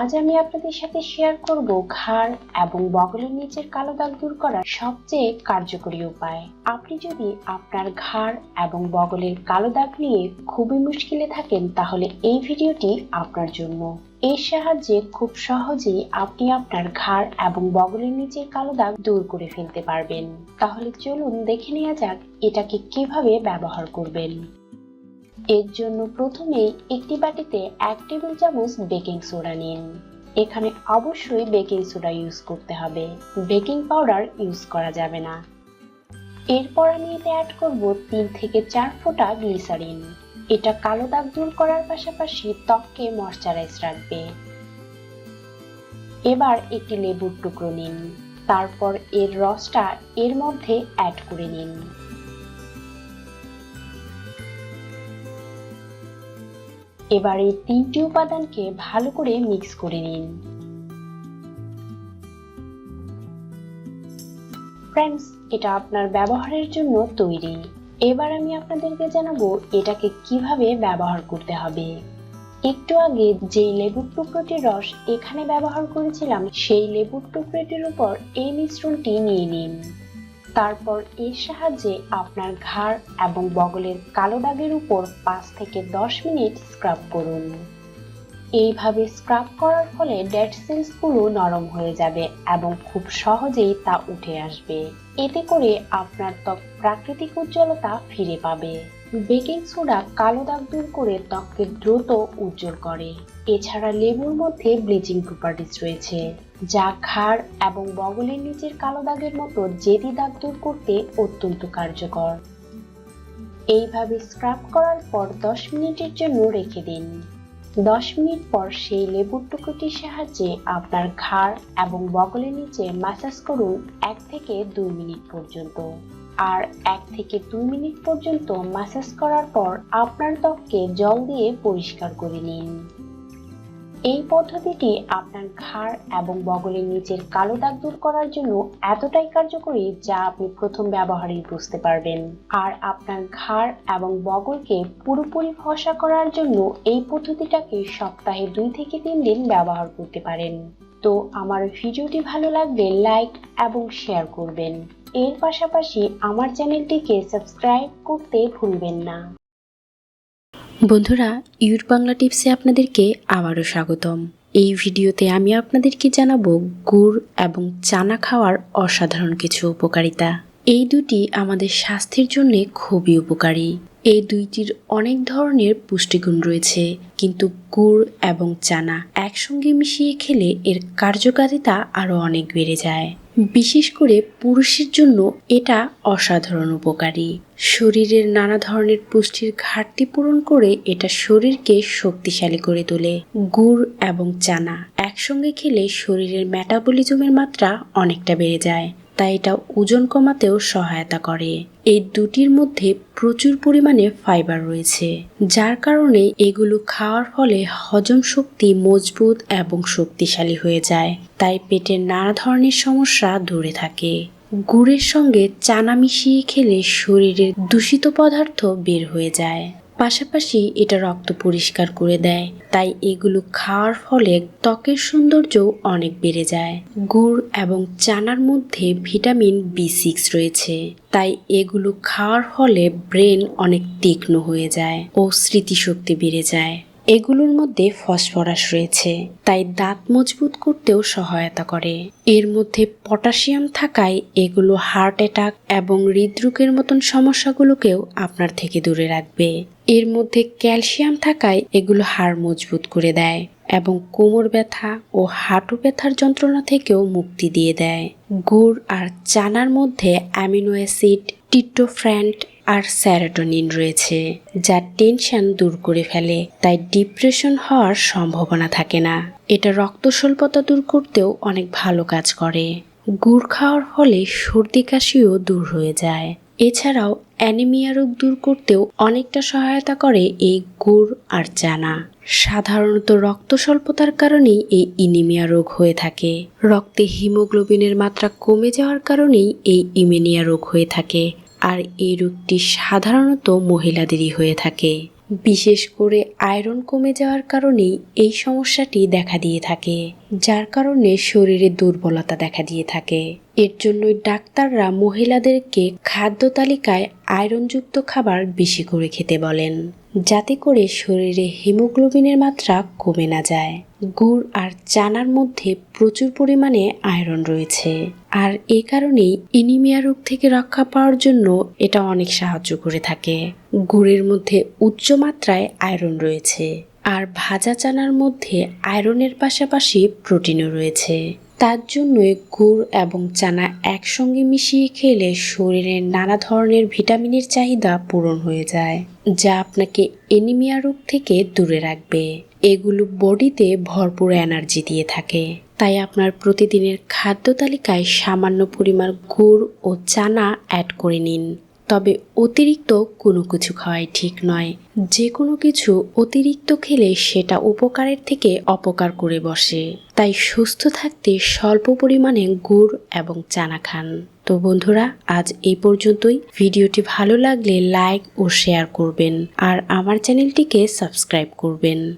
আজ আমি আপনাদের সাথে শেয়ার করব ঘাড় এবং বগলের নিচের কালো দাগ দূর করার সবচেয়ে কার্যকরী উপায়। আপনি যদি আপনার ঘাড় এবং বগলের কালো দাগ নিয়ে খুবই মুশকিলে থাকেন, তাহলে এই ভিডিওটি আপনার জন্য। এর সাহায্যে খুব সহজেই আপনি আপনার ঘাড় এবং বগলের নিচের কালো দাগ দূর করে ফেলতে পারবেন। তাহলে চলুন দেখে নেওয়া যাক এটাকে কীভাবে ব্যবহার করবেন। এর জন্য প্রথমেই একটি বাটিতে এক টেবিল চামচ বেকিং সোডা নিন। এখানে অবশ্যই বেকিং সোডা ইউজ করতে হবে। বেকিং পাউডার ইউজ করা যাবে না। এরপর আমি এতে অ্যাড করব তিন থেকে চার ফোঁটা গ্লিসারিন। এটা কালো দাগ দূর করার পাশাপাশি ত্বককে ময়শ্চারাইজ রাখবে। এবার একটি লেবুর টুকরো নিন। তারপর এর রসটা এর মধ্যে অ্যাড করে নিন। এবার এই তিনটি উপাদানকে ভালো করে মিক্স করে নিন। ফ্রেন্ডস এটা আপনার ব্যবহারের জন্য তৈরি। এবার আমি আপনাদেরকে জানাব এটাকে কীভাবে ব্যবহার করতে হবে। একটু আগে যেই লেবুর টুকরোটির রস এখানে ব্যবহার করেছিলাম, সেই লেবুর টুকরোটির উপর এই মিশ্রণটি নিয়ে নিন। তারপর এর সাহায্যে আপনার ঘাড় এবং বগলের কালো দাগের উপর পাঁচ থেকে দশ মিনিট স্ক্রাব করুন। এইভাবে স্ক্রাব করার ফলে ডেড সেলসগুলো নরম হয়ে যাবে এবং খুব সহজেই তা উঠে আসবে। এতে করে আপনার ত্বক প্রাকৃতিক উজ্জ্বলতা ফিরে পাবে। বেকিং সোডা কালো দাগ দূর করে ত্বককে দ্রুত উজ্জ্বল করে। এছাড়া লেবুর মধ্যে ব্লিচিং প্রপার্টিস রয়েছে, যা ঘাড় এবং বগলের নিচের কালো দাগের মতো জেদি দাগ দূর করতে অত্যন্ত কার্যকর। এইভাবে স্ক্রাব করার পর দশ মিনিটের জন্য রেখে দিন। দশ মিনিট পর সেই লেবুর টুকরোটির সাহায্যে আপনার ঘাড় এবং বগলের নিচে ম্যাসাজ করুন এক থেকে দুই মিনিট পর্যন্ত। আর এক থেকে দুই মিনিট পর্যন্ত ম্যাসাজ করার পর আপনার ত্বককে জল দিয়ে পরিষ্কার করে নিন। এই পদ্ধতিটি আপনার ঘাড় এবং বগলের নিচের কালো দাগ দূর করার জন্য এতটাই কার্যকরী যা আপনি প্রথম ব্যবহারেই বুঝতে পারবেন। আর আপনার ঘাড় এবং বগলকে পুরোপুরি ফসা করার জন্য এই পদ্ধতিটাকে সপ্তাহে দুই থেকে তিন দিন ব্যবহার করতে পারেন। তো আমার ভিডিওটি ভালো লাগলে লাইক এবং শেয়ার করবেন। এর পাশাপাশি আমার চ্যানেলটিকে সাবস্ক্রাইব করতে ভুলবেন না। বন্ধুরা, ইউর বাংলা টিপসে আপনাদেরকে আবারও স্বাগতম। এই ভিডিওতে আমি আপনাদেরকে জানাব গুড় এবং চানা খাওয়ার অসাধারণ কিছু উপকারিতা। এই দুটি আমাদের স্বাস্থ্যের জন্য খুবই উপকারী। এই দুইটির অনেক ধরনের পুষ্টিগুণ রয়েছে, কিন্তু গুড় এবং চানা একসঙ্গে মিশিয়ে খেলে এর কার্যকারিতা আরও অনেক বেড়ে যায়। বিশেষ করে পুরুষের জন্য এটা অসাধারণ উপকারী। শরীরের নানা ধরনের পুষ্টির ঘাটতি পূরণ করে এটা শরীরকে শক্তিশালী করে তোলে। গুড় এবং চানা একসঙ্গে খেলে শরীরের মেটাবলিজমের মাত্রা অনেকটা বেড়ে যায়। তাই এটা ওজন কমাতেও সহায়তা করে। এই দুটির মধ্যে প্রচুর পরিমাণে ফাইবার রয়েছে, যার কারণে এগুলো খাওয়ার ফলে হজম শক্তি মজবুত এবং শক্তিশালী হয়ে যায়। তাই পেটের নানা ধরনের সমস্যা দূরে থাকে। গুড়ের সঙ্গে চানা মিশিয়ে খেলে শরীরের দূষিত পদার্থ বের হয়ে যায়। পাশাপাশি এটা রক্ত পরিষ্কার করে দেয়। তাই এগুলো খাওয়ার ফলে ত্বকের সৌন্দর্য অনেক বেড়ে যায়। গুড় এবং চানার মধ্যে ভিটামিন বি সিক্স রয়েছে। তাই এগুলো খাওয়ার ফলে ব্রেন অনেক তীক্ষ্ণ হয়ে যায় ও স্মৃতিশক্তি বেড়ে যায়। এগুলোর মধ্যে ফসফরাস রয়েছে, তাই দাঁত মজবুত করতেও সহায়তা করে। এর মধ্যে পটাশিয়াম থাকায় এগুলো হার্ট অ্যাটাক এবং হৃদরোগের মতন সমস্যাগুলোকেও আপনার থেকে দূরে রাখবে। এর মধ্যে ক্যালসিয়াম থাকায় এগুলো হাড় মজবুত করে দেয় এবং কোমর ব্যথা ও হাঁটু ব্যথার যন্ত্রণা থেকেও মুক্তি দিয়ে দেয়। গুড় আর চানার মধ্যে অ্যামিনো অ্যাসিড টিটোফ্র্যান্ট আর স্যারাটোনিন রয়েছে, যা টেনশন দূর করে ফেলে, তাই ডিপ্রেশন হওয়ার সম্ভাবনা থাকে না। এটা রক্ত স্বল্পতা দূর করতেও অনেক ভালো কাজ করে। গুড় খাওয়ার ফলে সর্দি কাশিও দূর হয়ে যায়। এছাড়াও অ্যানিমিয়া রোগ দূর করতেও অনেকটা সহায়তা করে এই গুড় আর চানা। সাধারণত রক্ত স্বল্পতার কারণেই এই ইনিমিয়া রোগ হয়ে থাকে। রক্তে হিমোগ্লোবিনের মাত্রা কমে যাওয়ার কারণেই এই ইমেনিয়া রোগ হয়ে থাকে। আর এই রোগটি সাধারণত মহিলাদেরই হয়ে থাকে। বিশেষ করে আয়রন কমে যাওয়ার কারণেই এই সমস্যাটি দেখা দিয়ে থাকে, যার কারণে শরীরে দুর্বলতা দেখা দিয়ে থাকে। এর জন্যই ডাক্তাররা মহিলাদেরকে খাদ্য তালিকায় আয়রনযুক্ত খাবার বেশি করে খেতে বলেন, যাতে করে শরীরে হিমোগ্লোবিনের মাত্রা কমে না যায়। গুড় আর চানার মধ্যে প্রচুর পরিমাণে আয়রন রয়েছে। আর এ কারণেই ইনিমিয়া রোগ থেকে রক্ষা পাওয়ার জন্য এটা অনেক সাহায্য করে থাকে। গুড়ের মধ্যে উচ্চ মাত্রায় আয়রন রয়েছে আর ভাজা চানার মধ্যে আয়রনের পাশাপাশি প্রোটিনও রয়েছে। তার জন্যই গুড় এবং চানা একসঙ্গে মিশিয়ে খেলে শরীরের নানা ধরনের ভিটামিনের চাহিদা পূরণ হয়ে যায়, যা আপনাকে এনিমিয়া রোগ থেকে দূরে রাখবে। এগুলো বডিতে ভরপুর এনার্জি দিয়ে থাকে। তাই আপনার প্রতিদিনের খাদ্য তালিকায় সামান্য পরিমাণ গুড় ও চানা অ্যাড করে নিন। তবে অতিরিক্ত কোনো কিছু খাওয়াই ঠিক নয়। যে কোনো কিছু অতিরিক্ত খেলে সেটা উপকারের থেকে অপকার করে বসে। তাই সুস্থ থাকতে স্বল্প পরিমাণে গুড় এবং চানা খান। তো বন্ধুরা, আজ এই পর্যন্তই। ভিডিওটি ভালো লাগলে লাইক ও শেয়ার করবেন। আর আমার চ্যানেলটিকে সাবস্ক্রাইব করবেন।